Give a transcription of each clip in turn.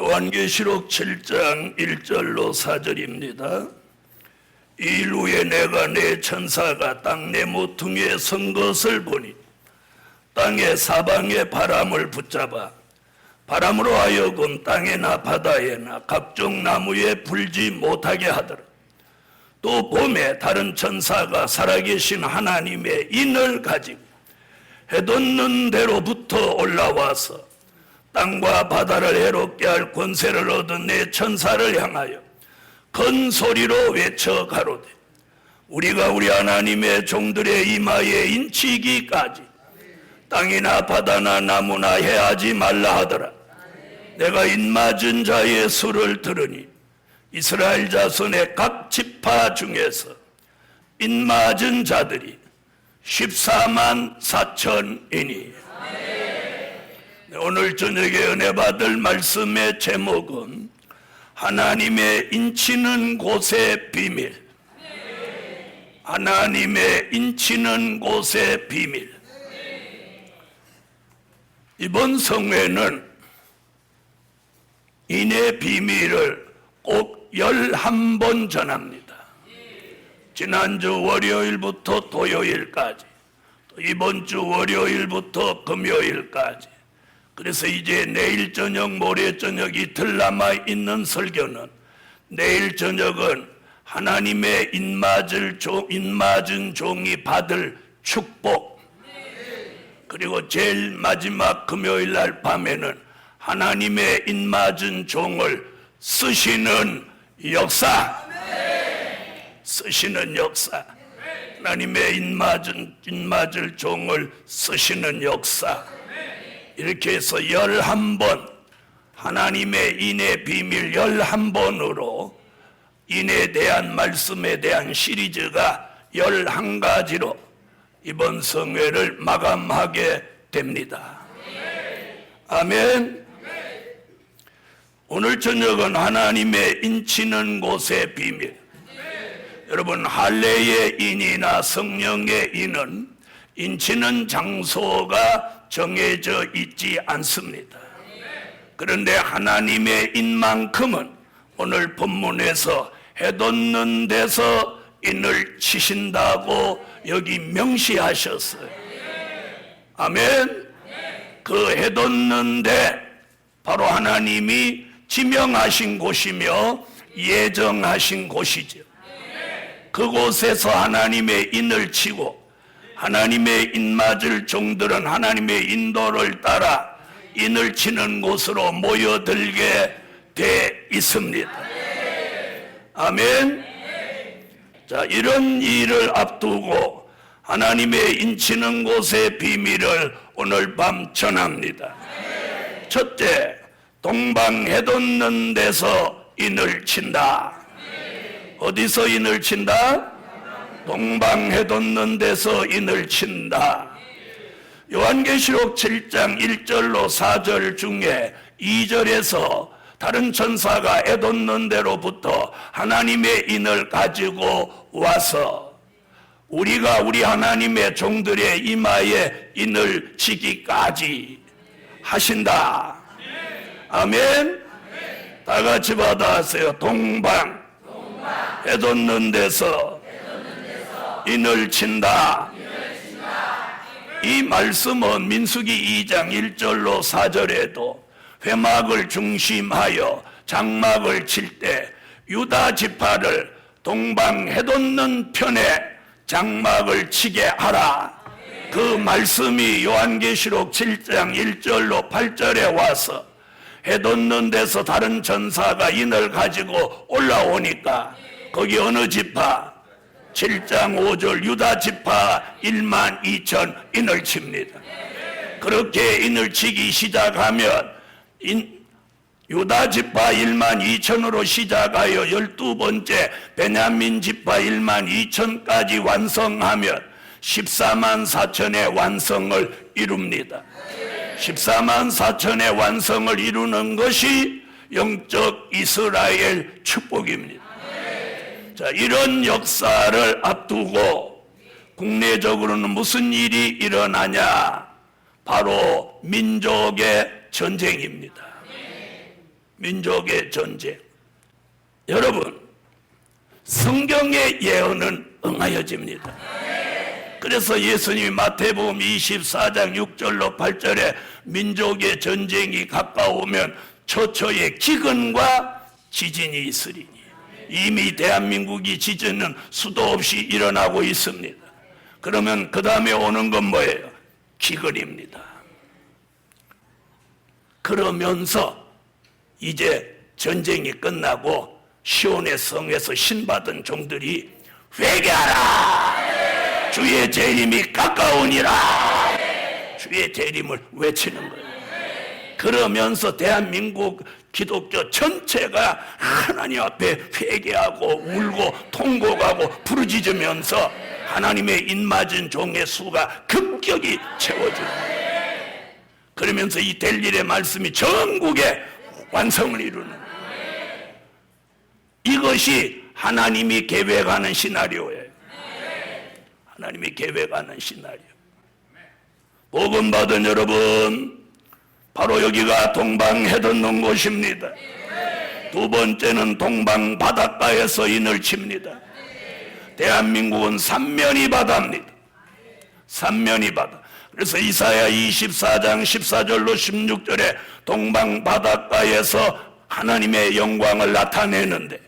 요한계시록 7장 1절로 4절입니다. 이일 후에 내가 내 천사가 땅 내 모퉁이에 선 것을 보니 땅의 사방의 바람을 붙잡아 바람으로 하여금 땅에나 바다에나 각종 나무에 불지 못하게 하더라. 또 봄에 다른 천사가 살아계신 하나님의 인을 가지고 해돋는 대로부터 올라와서 땅과 바다를 해롭게 할 권세를 얻은 내 천사를 향하여 큰 소리로 외쳐 가로되 우리가 우리 하나님의 종들의 이마에 인치기까지 땅이나 바다나 나무나 해하지 말라 하더라. 내가 인맞은 자의 수를 들으니 이스라엘 자손의 각 지파 중에서 인맞은 자들이 14만 4천이니. 네, 오늘 저녁에 은혜 받을 말씀의 제목은 하나님의 인치는 곳의 비밀. 하나님의 인치는 곳의 비밀. 이번 성회는 인의 비밀을 꼭 11번 전합니다. 지난주 월요일부터 토요일까지, 또 이번 주 월요일부터 금요일까지, 그래서 이제 내일 저녁, 모레 저녁 이틀 남아 있는 설교는 내일 저녁은 하나님의 인맞을 종, 인맞은 종이 받을 축복. 그리고 제일 마지막 금요일 날 밤에는 하나님의 인맞은 종을 쓰시는 역사. 쓰시는 역사. 하나님의 인맞은, 인맞을 종을 쓰시는 역사. 이렇게 해서 열한 번 하나님의 인의 비밀 열한 번으로 인에 대한 말씀에 대한 시리즈가 열한 가지로 이번 성회를 마감하게 됩니다. 아멘. 오늘 저녁은 하나님의 인치는 곳의 비밀. 여러분 할례의 인이나 성령의 인은 인치는 장소가 정해져 있지 않습니다. 그런데 하나님의 인만큼은 오늘 본문에서 해돋는 데서 인을 치신다고 여기 명시하셨어요. 아멘. 그 해돋는 데 바로 하나님이 지명하신 곳이며 예정하신 곳이죠. 그곳에서 하나님의 인을 치고 하나님의 인맞을 종들은 하나님의 인도를 따라 인을 치는 곳으로 모여들게 돼 있습니다. 아멘. 자, 이런 일을 앞두고 하나님의 인치는 곳의 비밀을 오늘 밤 전합니다. 첫째, 동방 해돋는 데서 인을 친다. 어디서 인을 친다? 동방 해 돋는 데서 인을 친다. 요한계시록 7장 1절로 4절 중에 2절에서 다른 천사가 해돋는 데로부터 하나님의 인을 가지고 와서 우리가 우리 하나님의 종들의 이마에 인을 치기까지 하신다. 아멘. 다 같이 받아 하세요. 동방 해돋는 데서 인을 친다. 이 말씀은 민수기 2장 1절로 4절에도 회막을 중심하여 장막을 칠 때 유다 지파를 동방 해돋는 편에 장막을 치게 하라. 그 말씀이 요한계시록 7장 1절로 8절에 와서 해돋는 데서 다른 전사가 인을 가지고 올라오니까 거기 어느 지파 7장 5절 유다 지파 1만 2천 인을 칩니다. 그렇게 인을 치기 시작하면 인, 유다 지파 1만 2천으로 시작하여 12번째 베냐민 지파 1만 2천까지 완성하면 14만 4천의 완성을 이룹니다. 14만 4천의 완성을 이루는 것이 영적 이스라엘 축복입니다. 자, 이런 역사를 앞두고 국내적으로는 무슨 일이 일어나냐? 바로 민족의 전쟁입니다. 민족의 전쟁. 여러분, 성경의 예언은 응하여집니다. 그래서 예수님이 마태복음 24장 6절로 8절에 민족의 전쟁이 가까우면 처처에 기근과 지진이 있으리니 이미 대한민국이 지진은 수도 없이 일어나고 있습니다. 그러면 그 다음에 오는 건 뭐예요? 기근입니다. 그러면서 이제 전쟁이 끝나고 시온의 성에서 신받은 종들이 회개하라! 주의 재림이 가까우니라! 주의 재림을 외치는 거예요. 그러면서 대한민국 기독교 전체가 하나님 앞에 회개하고 울고 통곡하고 부르짖으면서 하나님의 입맞은 종의 수가 급격히 거예요. 그러면서 이 될 일의 말씀이 전국에 완성을 이루는. 이것이 하나님이 계획하는 시나리오예요. 하나님이 계획하는 시나리오. 복음 받은 여러분, 바로 여기가 동방 해돋는 곳입니다. 두 번째는 동방 바닷가에서 인을 칩니다. 대한민국은 삼면이 바다입니다. 삼면이 바다. 그래서 이사야 24장 14절로 16절에 동방 바닷가에서 하나님의 영광을 나타내는데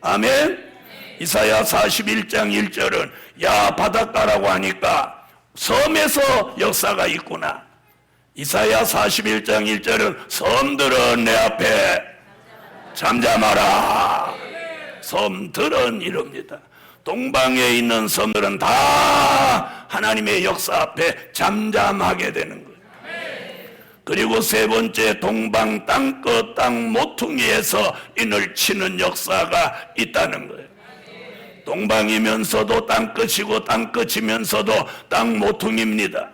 아멘. 이사야 41장 1절은 야 바닷가라고 하니까 섬에서 역사가 있구나. 이사야 41장 1절은 섬들은 내 앞에 잠잠하라. 섬들은 이럽니다. 동방에 있는 섬들은 다 하나님의 역사 앞에 잠잠하게 되는 거예요. 그리고 세 번째 동방 땅끝 땅 모퉁이에서 인을 치는 역사가 있다는 거예요. 동방이면서도 땅끝이고 땅끝이면서도 땅 모퉁이입니다.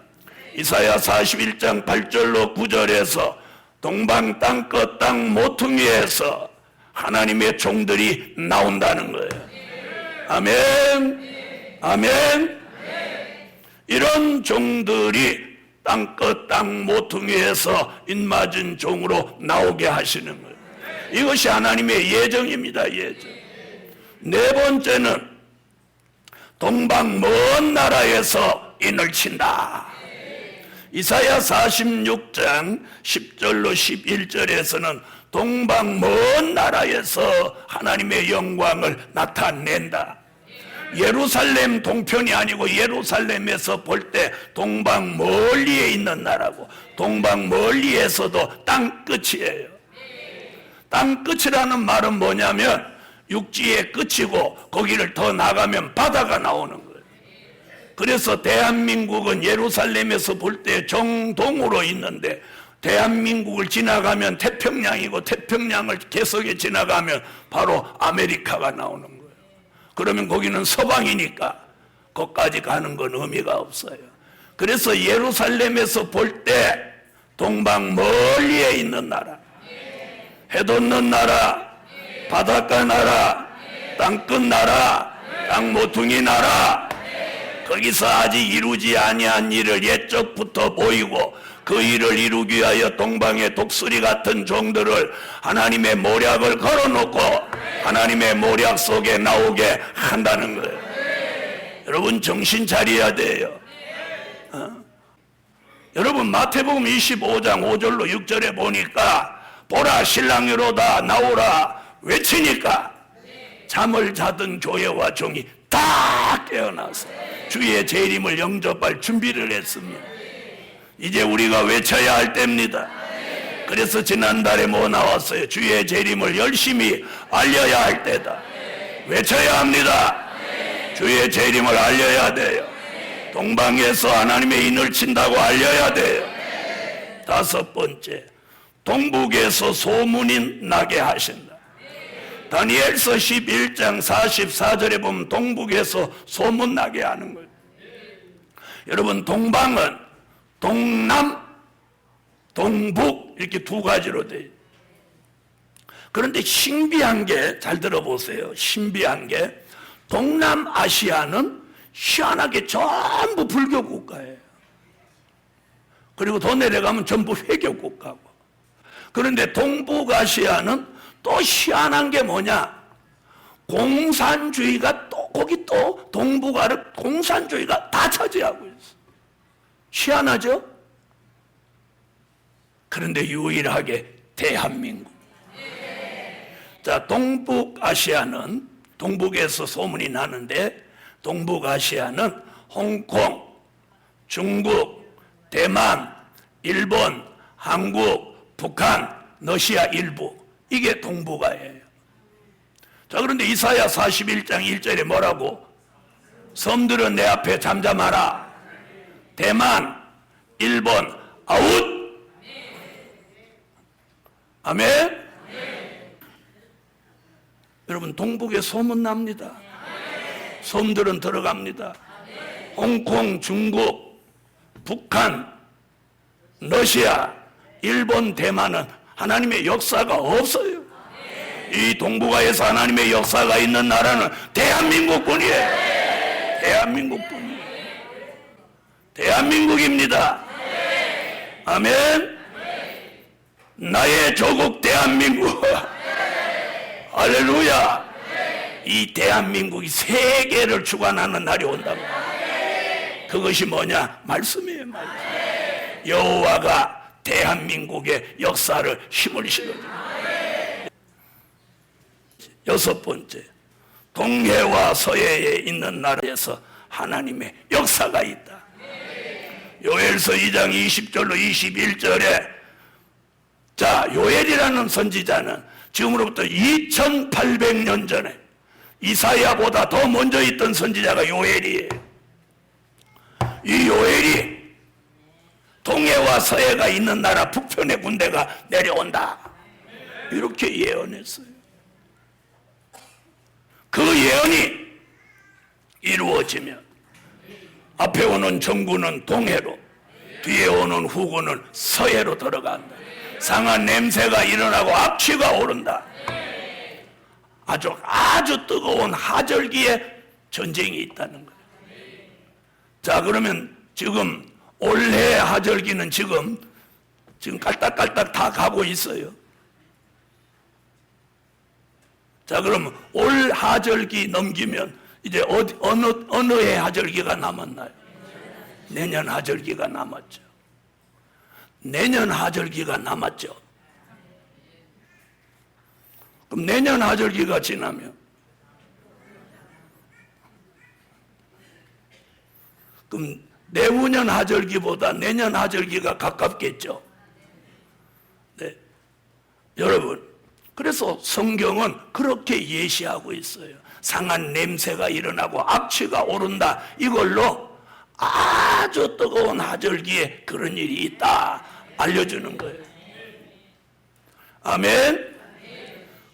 이사야 41장 8절로 9절에서 동방 땅끝 땅 모퉁이에서 하나님의 종들이 나온다는 거예요. 아멘. 아멘. 이런 종들이 땅끝 땅 모퉁이에서 인맞은 종으로 나오게 하시는 거예요. 이것이 하나님의 예정입니다. 예정. 네 번째는 동방 먼 나라에서 인을 친다. 이사야 46장 10절로 11절에서는 동방 먼 나라에서 하나님의 영광을 나타낸다. 예루살렘 동편이 아니고 예루살렘에서 볼 때 동방 멀리에 있는 나라고 동방 멀리에서도 땅 끝이에요. 땅 끝이라는 말은 뭐냐면 육지의 끝이고 거기를 더 나가면 바다가 나오는 거예요. 그래서 대한민국은 예루살렘에서 볼 때 정동으로 있는데 대한민국을 지나가면 태평양이고 태평양을 계속해 지나가면 바로 아메리카가 나오는 거예요. 그러면 거기는 서방이니까 거기까지 가는 건 의미가 없어요. 그래서 예루살렘에서 볼 때 동방 멀리에 있는 나라, 해돋는 나라, 바닷가 나라, 땅끝 나라, 땅 모퉁이 나라, 거기서 아직 이루지 아니한 일을 옛적부터 보이고 그 일을 이루기 위하여 동방의 독수리 같은 종들을 하나님의 모략을 걸어놓고 하나님의 모략 속에 나오게 한다는 거예요. 여러분 정신 차려야 돼요. 어? 여러분 마태복음 25장 5절로 6절에 보니까 보라 신랑이로다 나오라 외치니까 잠을 자던 교회와 종이 다 깨어나서 주의 재림을 영접할 준비를 했습니다. 이제 우리가 외쳐야 할 때입니다. 그래서 지난달에 뭐 나왔어요? 주의 재림을 열심히 알려야 할 때다. 외쳐야 합니다. 주의 재림을 알려야 돼요. 동방에서 하나님의 인을 친다고 알려야 돼요. 다섯 번째, 동북에서 소문이 나게 하신 다. 다니엘서 11장 44절에 보면 동북에서 소문 나게 하는 거예요. 여러분 동방은 동남, 동북 이렇게 두 가지로 돼요. 그런데 신비한 게 잘 들어보세요. 신비한 게 동남아시아는 희한하게 전부 불교 국가예요. 그리고 더 내려가면 전부 회교 국가고. 그런데 동북아시아는 또 희한한 게 뭐냐? 공산주의가 또 거기 또 동북아를 공산주의가 다 차지하고 있어. 희한하죠? 그런데 유일하게 대한민국. 자, 동북아시아는 동북에서 소문이 나는데 동북아시아는 홍콩, 중국, 대만, 일본, 한국, 북한, 러시아 일부 이게 동북아예요. 자, 그런데 이사야 41장 1절에 뭐라고? 섬들은 내 앞에 잠잠하라. 대만, 일본, 아웃! 아멘? 여러분, 동북에 소문납니다. 섬들은 들어갑니다. 홍콩, 중국, 북한, 러시아, 일본, 대만은 하나님의 역사가 없어요. 이 동북아에서 하나님의 역사가 있는 나라는 대한민국뿐이에요. 대한민국뿐이에요. 대한민국입니다. 아멘. 나의 조국 대한민국. 할렐루야. 이 대한민국이 세계를 주관하는 날이 온다고. 그것이 뭐냐? 말씀이에요, 말씀. 여호와가 대한민국의 역사를 힘을 실어줍니다. 여섯 번째, 동해와 서해에 있는 나라에서 하나님의 역사가 있다. 요엘서 2장 20절로 21절에 자, 요엘이라는 선지자는 지금으로부터 2800년 전에 이사야보다 더 먼저 있던 선지자가 요엘이에요. 이 요엘이 동해와 서해가 있는 나라 북편의 군대가 내려온다. 이렇게 예언했어요. 그 예언이 이루어지면 앞에 오는 정부는 동해로 뒤에 오는 후군은 서해로 들어간다. 상한 냄새가 일어나고 악취가 오른다. 아주 아주 뜨거운 하절기에 전쟁이 있다는 거예요. 자 그러면 지금 올해 하절기는 지금 지금 깔딱깔딱 다 가고 있어요. 자 그럼 올 하절기 넘기면 이제 어디, 어느 어느 해 하절기가 남았나요? 내년 하절기가 남았죠. 내년 하절기가 남았죠. 그럼 내년 하절기가 지나면 그럼 내후년 하절기보다 내년 하절기가 가깝겠죠. 네. 여러분, 그래서 성경은 그렇게 예시하고 있어요. 상한 냄새가 일어나고 악취가 오른다. 이걸로 아주 뜨거운 하절기에 그런 일이 있다. 알려주는 거예요. 아멘.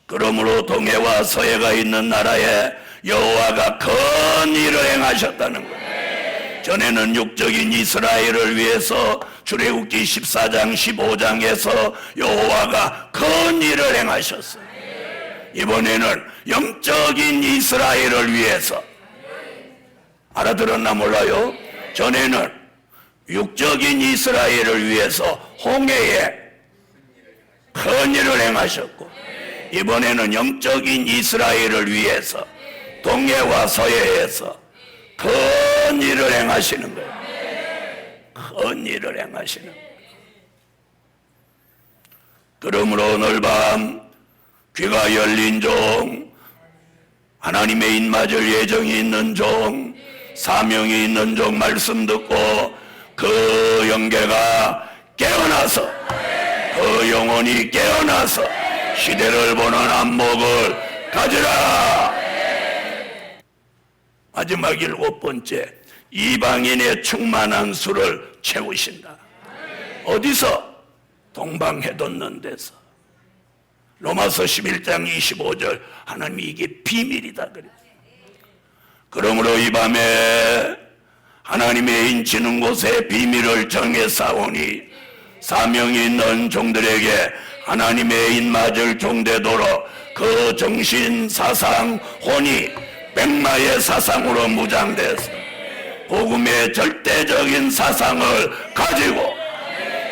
그러므로 동해와 서해가 있는 나라에 여호와가 큰 일을 행하셨다는 거예요. 전에는 육적인 이스라엘을 위해서 출애굽기 14장 15장에서 여호와가 큰 일을 행하셨어요. 이번에는 영적인 이스라엘을 위해서 알아들었나 몰라요? 전에는 육적인 이스라엘을 위해서 홍해에 큰 일을 행하셨고 이번에는 영적인 이스라엘을 위해서 동해와 서해에서 큰 일을 행하시는 거예요. 큰 일을 행하시는 거예요. 그러므로 오늘 밤 귀가 열린 종, 하나님의 입맞을 예정이 있는 종, 사명이 있는 종 말씀 듣고 그 영계가 깨어나서 그 영혼이 깨어나서 시대를 보는 안목을 가지라. 마지막 일곱 번째 이방인의 충만한 수를 채우신다. 어디서? 동방해돋는 데서. 로마서 11장 25절 하나님이 이게 비밀이다. 그러므로 이 밤에 하나님의 인치는 곳에 비밀을 정해 싸우니 사명이 있는 종들에게 하나님의 인맞을 종되도록 그 정신 사상 혼이 백마의 사상으로 무장돼서 복음의 절대적인 사상을 가지고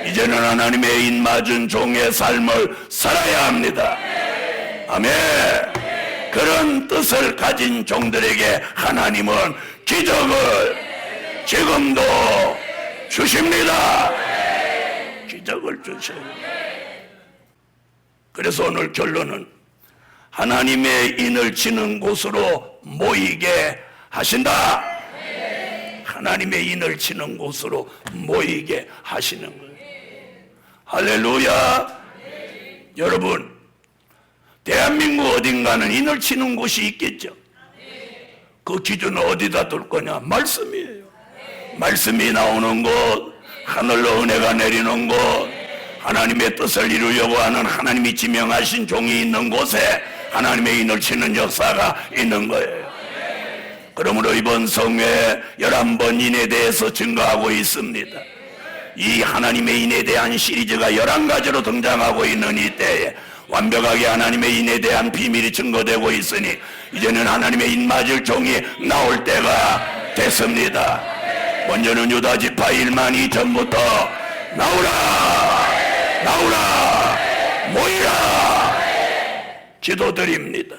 이제는 하나님의 입맞은 종의 삶을 살아야 합니다. 아멘. 그런 뜻을 가진 종들에게 하나님은 기적을 지금도 주십니다. 기적을 주셔요. 그래서 오늘 결론은 하나님의 인을 치는 곳으로 모이게 하신다. 하나님의 인을 치는 곳으로 모이게 하시는 거예요. 할렐루야. 여러분, 대한민국 어딘가는 인을 치는 곳이 있겠죠. 그 기준은 어디다 둘 거냐? 말씀이에요. 말씀이 나오는 곳, 하늘로 은혜가 내리는 곳, 하나님의 뜻을 이루려고 하는 하나님이 지명하신 종이 있는 곳에 하나님의 인을 치는 역사가 있는 거예요. 그러므로 이번 성회 11번 인에 대해서 증거하고 있습니다. 이 하나님의 인에 대한 시리즈가 11가지로 등장하고 있는 이때에 완벽하게 하나님의 인에 대한 비밀이 증거되고 있으니 이제는 하나님의 인 맞을 종이 나올 때가 됐습니다. 먼저는 유다 지파 1만 2천부터 나오라! 나오라! 모이라! 기도드립니다.